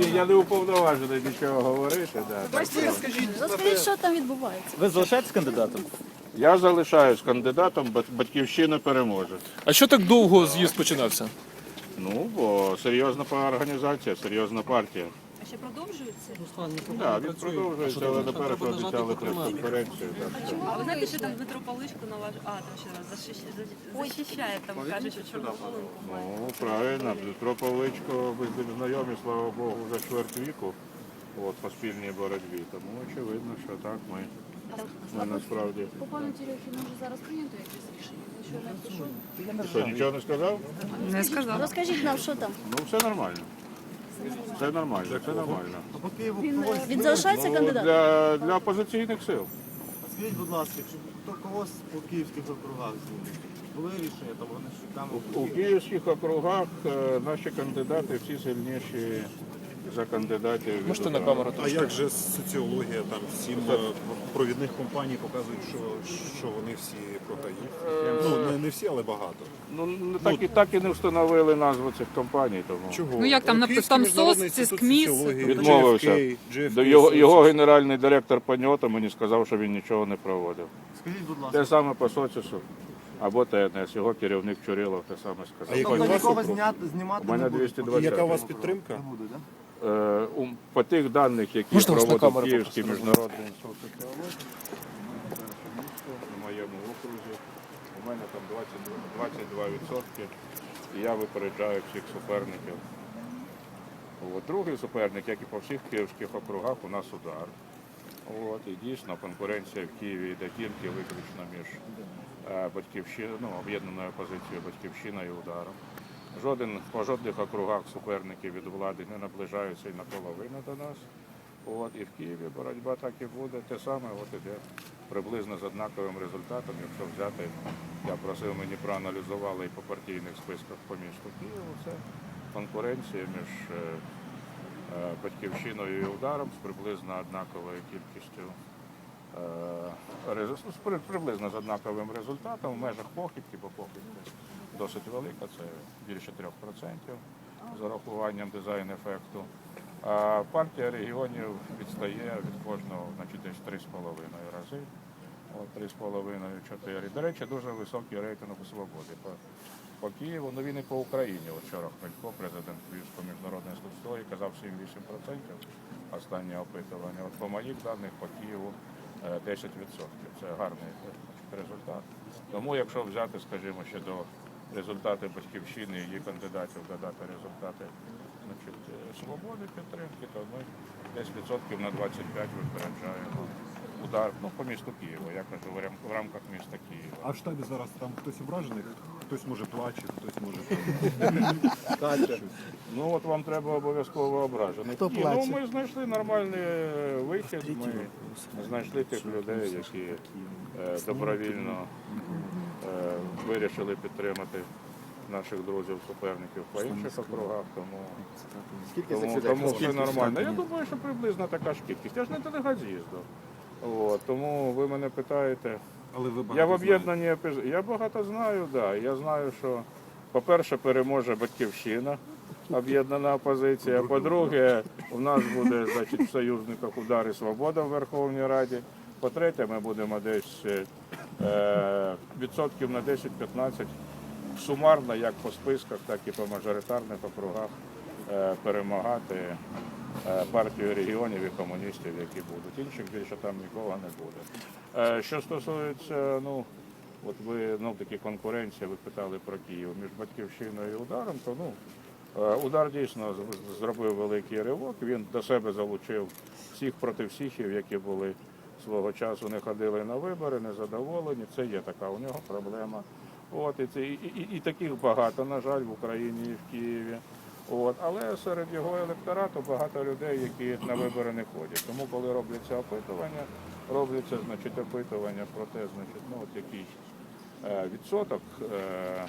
Ні, я не уповноважений нічого говорити. Да. Розкажіть, що там відбувається. Ви залишаєтесь кандидатом? Я залишаюсь кандидатом, бат- батьківщина переможе. А що так довго з'їзд починався? Ну, бо серйозна організація, серйозна партія. Ще продовжується? Так, він продовжується, але наперед обіцяли прес-конференцію. А ви знаєте, що там Дмитро Паличко на ваш... А, там ще раз защищ- за- захищає, там кажуть, що чорнополинку має. Ну, правильно, Дмитро Павличко, ви з ним знайомі, слава Богу, вже чверть віку от, по спільній боротьбі. Тому очевидно, що так ми, ми насправді. По пану Терехіну вже зараз прийнято якесь рішення. Що не пішов? Що, нічого не сказав? Не сказав. Розкажіть нам, що там. Ну, все нормально. Все нормально, це нормально. А по Києву Він, е, він залишається Ну, кандидатом? для, для опозиційних сил. скажіть, будь ласка, чи хто когось по київських округах змінить? Були рішення, там вони що там У київських округах е, наші кандидати всі сильніші за кандидатів. Можете на камеру А як же соціологія там всім е, провідних компаній показують, що, що вони всі програють? Ну не, не всі, але багато. Ну, не так, і, так і не встановили назву цих компаній, тому Чого? Ну, як там, Київський там міжнародний СОС, інститут ЦИСКМІС, соціології, відмовився. JFK, До його, його генеральний директор Паньота мені сказав, що він нічого не проводив. Скажіть, будь ласка, Те саме по соцісу або ТНС, його керівник Чурилов те саме А сказав. у тобто вас нікого округ? зняти, знімати У мене не буде? 220. Яка у вас підтримка? Не буде, так? Е, по тих даних, які Можна проводив Київський міжнародний інститут місто на моєму окрузі, у мене там 22, 22% і я випереджаю всіх суперників. От, другий суперник, як і по всіх київських округах, у нас удар. От, і дійсно конкуренція в Києві йде тільки виключно між е, батьківщиною, ну, об'єднаною опозицією батьківщина і ударом. Жоден по жодних округах суперники від влади не наближаються і наполовину до нас. От і в Києві боротьба так і буде. Те саме от іде приблизно з однаковим результатом. Якщо взяти, я просив мені проаналізували і по партійних списках по місту Києву. Це конкуренція між е, е, батьківщиною і ударом з приблизно однаковою кількістю. е, резу- з при- приблизно з однаковим результатом в межах похибки, бо похибка досить велика, це більше 3% з урахуванням дизайн-ефекту. А партія регіонів відстає від кожного значить, десь 3,5 рази. От 3,5-4. До речі, дуже високий рейтинг у свободи. По, по Києву, ну він і по Україні. Вчора Хмелько, президент Київського міжнародного інституту, казав 7-8% останнє опитування. От по моїх даних по Києву е, 10%. Це гарний результат. Тому якщо взяти, скажімо, ще до результати батьківщини її кандидатів додати результати значить, е, свободи підтримки, то ми десь відсотків на 25 випереджаємо удар ну, по місту Києва, я кажу, в рамках міста Києва. А в штабі зараз там хтось ображений, хтось може плаче, хтось може Ну от вам треба обов'язково ображений. Хто Ні, плаче? ну ми знайшли нормальний е, вихід. Ми знайшли тих людей, які е, добровільно е, вирішили підтримати наших друзів, суперників по інших округах. Тому, Скільки тому, тому все нормально. Я думаю, що приблизно така ж кількість. Я ж не делегат з'їзду. От, тому ви мене питаєте. Але ви Я в багато об'єднанні ОПЗ. Я багато знаю, да. Я знаю, що, по-перше, переможе батьківщина, об'єднана опозиція. По-друге, у нас буде значить, в союзниках удар і свобода в Верховній Раді. По-третє, ми будемо десь е, відсотків на 10-15 сумарно, як по списках, так і по мажоритарних округах е, перемагати е, партію регіонів і комуністів, які будуть. Інших більше там нікого не буде. Е, Що стосується, ну, от ви ну, такі конкуренція, ви питали про Київ між батьківщиною і ударом, то ну. е, Удар дійсно зробив великий ривок. Він до себе залучив всіх проти всіхів, які були свого часу, не ходили на вибори, незадоволені. Це є така у нього проблема. От, і, це, і, і, і таких багато, на жаль, в Україні і в Києві. От, але серед його електорату багато людей, які на вибори не ходять. Тому, коли робляться опитування, робляться значить, опитування про те, значить, ну, от який е, відсоток е, е,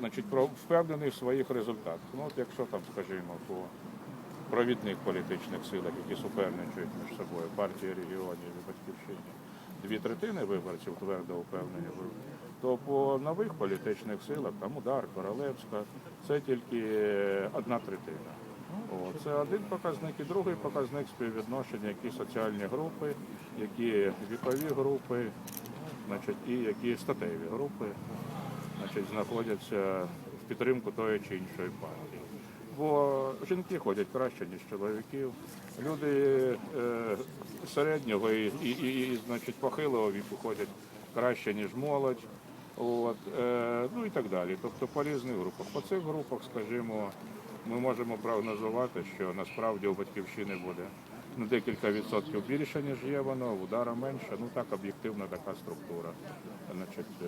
значить, про впевнений в своїх результатах. Ну, от якщо там, скажімо, по провідних політичних силах, які суперничають між собою, партії регіонів і батьківщині, дві третини виборців твердо впевнені, то по нових політичних силах, там удар, Королевська, це тільки одна третина. О, це один показник і другий показник співвідношення, які соціальні групи, які вікові групи, значить, і які статеві групи значить, знаходяться в підтримку тої чи іншої партії. Бо жінки ходять краще, ніж чоловіків. Люди е, середнього і, і, і, і значить, похилого віку ходять краще, ніж молодь. От, е, ну і так далі. Тобто по різних групах. По цих групах, скажімо, ми можемо прогнозувати, що насправді у батьківщини буде на декілька відсотків більше, ніж є воно, удара менше. Ну так об'єктивна така структура. Значить, е,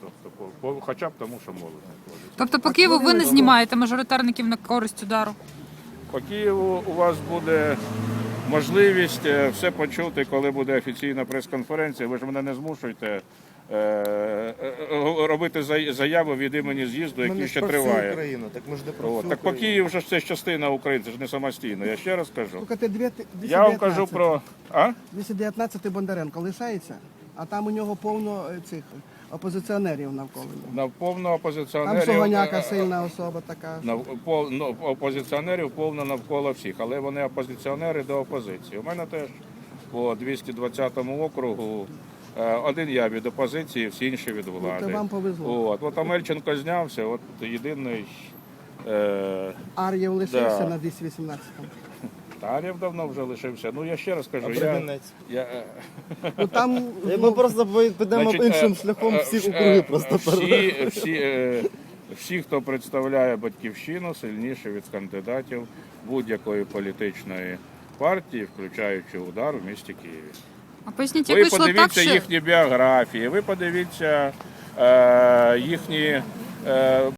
тобто, по, хоча б тому, що молодь не ходить. Тобто по Києву ви не знімаєте мажоритарників на користь удару? По Києву у вас буде можливість е, все почути, коли буде офіційна прес-конференція. Ви ж мене не змушуєте робити зай- заяву від імені з'їзду, Ми який не ще про всю триває. Україну, так ми ж не про От, всю так по Україну. Києву вже ж це ж частина України, це ж не самостійно. Я ще раз кажу. Тільки ти Я вам кажу про. А? 219 Бондаренко лишається, а там у нього повно е, цих опозиціонерів навколо. нього. На повно Там опозиціонерів. Сугоняка е, сильна особа така. На пол, ну, опозиціонерів повно навколо всіх, але вони опозиціонери до опозиції. У мене теж по 220 округу е, один я від опозиції, всі інші від влади. Ну, вам повезло. От, от Амельченко знявся, от єдиний е, Ар'єв лишився Да. на 218-му. Тарєв давно вже лишився. Ну я ще раз кажу, я, я, е, Ну там Ми ну, просто підемо Значить, іншим е, шляхом, е, всі е, округи е, просто всі, всі, е, всі, хто представляє батьківщину, сильніше від кандидатів будь-якої політичної партії, включаючи удар у місті Києві. А поясніть, як Ви вийшло так, подивіться що їхні біографії, ви подивіться е, їхні е,